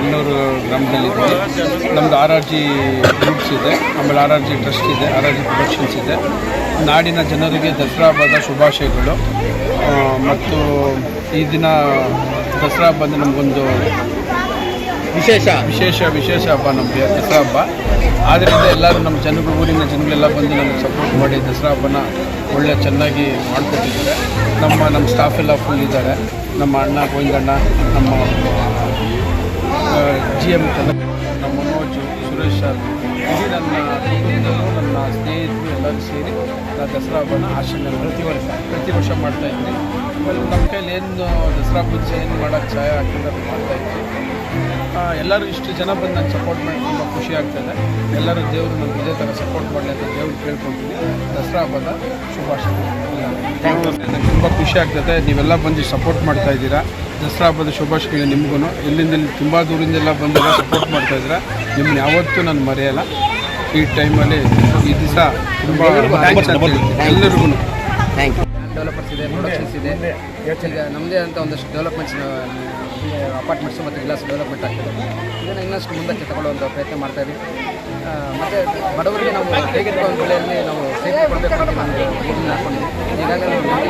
ಇನ್ನೂರು ಗ್ರಾಮದಲ್ಲಿದ್ದೀವಿ ನಮ್ಮದು R R G groups ಇದೆ. ಆಮೇಲೆ ಆರ್ ಆರ್ ಜಿ ಟ್ರಸ್ಟ್ ಇದೆ ಆರ್ ಆರ್ ಜಿ ಪ್ರೊಡಕ್ಷನ್ಸ್ ಇದೆ. ನಾಡಿನ ಜನರಿಗೆ ದಸರಾ ಹಬ್ಬದ ಶುಭಾಶಯಗಳು. ಮತ್ತು ಈ ದಿನ ದಸರಾ ಹಬ್ಬದ ನಮಗೊಂದು ವಿಶೇಷ. ವಿಶೇಷ ವಿಶೇಷ ಹಬ್ಬ ನಮಗೆ ದಸರಾ ಹಬ್ಬ. ಆದ್ದರಿಂದ ಎಲ್ಲರೂ ನಮ್ಮ ಜನಗಳು ಊರಿನ ಜನಗಳೆಲ್ಲ ಬಂದು ನಮಗೆ ಸಪೋರ್ಟ್ ಮಾಡಿ ದಸರಾ ಹಬ್ಬನ ಒಳ್ಳೆ ಚೆನ್ನಾಗಿ ಮಾಡಿಕೊಟ್ಟಿದ್ದಾರೆ. ನಮ್ಮ ನಮ್ಮ ಸ್ಟಾಫ್ ಎಲ್ಲ ಫುಲ್ ಇದ್ದಾರೆ. ನಮ್ಮ ಅಣ್ಣ ಗೋವಿಂದಣ್ಣ ನಮ್ಮ ಜಿ ಎಂ ನಮ್ಮ ಮನೋಜ್ ಸುರೇಶ್. ಸರ್ ಇಡೀ ನನ್ನ ನನ್ನ ಸ್ನೇಹಿತರು ಎಲ್ಲರೂ ಸೇರಿ ನಾನು ದಸರಾ ಹಬ್ಬನ ಆಚರಣೆ ಪ್ರತಿ ವರ್ಷ ಪ್ರತಿ ವರ್ಷ ಮಾಡ್ತಾ ಆಮೇಲೆ ನಮ್ಮ ಕೈಯಲ್ಲಿ ಏನು ದಸರಾ ಪೂಜೆ ಏನು ಮಾಡೋಕ್ಕೆ ಸಹಾಯ ಆಗ್ತದೆ ಅದು ಮಾಡ್ತಾ ಇದ್ದೀನಿ ಎಲ್ಲರೂ ಇಷ್ಟು ಜನ ಬಂದು ನಾನು ಸಪೋರ್ಟ್ ಮಾಡಿ ತುಂಬ ಖುಷಿ ಆಗ್ತದೆ ಎಲ್ಲರೂ ದೇವರು ನಮ್ಗೆ ಇದೇ ಥರ ಸಪೋರ್ಟ್ ಮಾಡಲಿ ಅಂತ ದೇವ್ರು ಕೇಳ್ಕೊಳ್ತೀನಿ ದಸರಾ ಹಬ್ಬದ ಶುಭಾಶಯ ನಂಗೆ ತುಂಬ ಖುಷಿ ಆಗ್ತದೆ. ನೀವೆಲ್ಲ ಬಂದು ಸಪೋರ್ಟ್ ಮಾಡ್ತಾ ಇದ್ದೀರಾ. ದಸರಾ ಹಬ್ಬದ ಶುಭಾಶಯ ನಿಮಗೂ. ಇಲ್ಲಿಂದ ತುಂಬ ದೂರಿಂದೆಲ್ಲ ಬಂದೆಲ್ಲ ಸಪೋರ್ಟ್ ಮಾಡ್ತಾ ಇದ್ದೀರಾ? ನಿಮ್ಮನ್ನ ಯಾವತ್ತೂ ನಾನು ಮರೆಯಲ್ಲ. ಈ ಟೈಮಲ್ಲಿ ಈ ದಿವಸ ತುಂಬ ಎಲ್ಲರಿಗೂ ಥ್ಯಾಂಕ್ ಯು ಡೆವಲಪರ್ಸ್ ಇದೆ. ಪ್ರೊಡಕ್ಷನ್ಸ್ ಇದೆ ಈಗ ನಮ್ಮದೇ ಅಂತ ಒಂದಷ್ಟು ಡೆವಲಪ್ಮೆಂಟ್ಸ್ ಅಪಾರ್ಟ್ಮೆಂಟ್ಸ್ ಮತ್ತು ವಿಲಾಸ್ ಡೆವಲಪ್ಮೆಂಟ್ ಆಗ್ತದೆ. ಇದನ್ನು ಇನ್ನಷ್ಟು ಮುಂದಕ್ಕೆ ತಗೊಳ್ಳುವಂಥ ಪ್ರಯತ್ನ ಮಾಡ್ತಾ ಇದ್ದೀವಿ. ಮತ್ತು ಬಡವರಿಗೆ ನಾವು ಹೇಗಿರುವ ಒಂದು ಬೆಲೆಯಲ್ಲಿ ನಾವು ಸೇಫ್ಟಿ ಕೊಡಬೇಕು ಅಂತ ಒಂದು ಇದನ್ನು ಹಾಕೊಂಡಿದ್ದೀವಿ. ಈಗಾಗಲೇ ನಾವು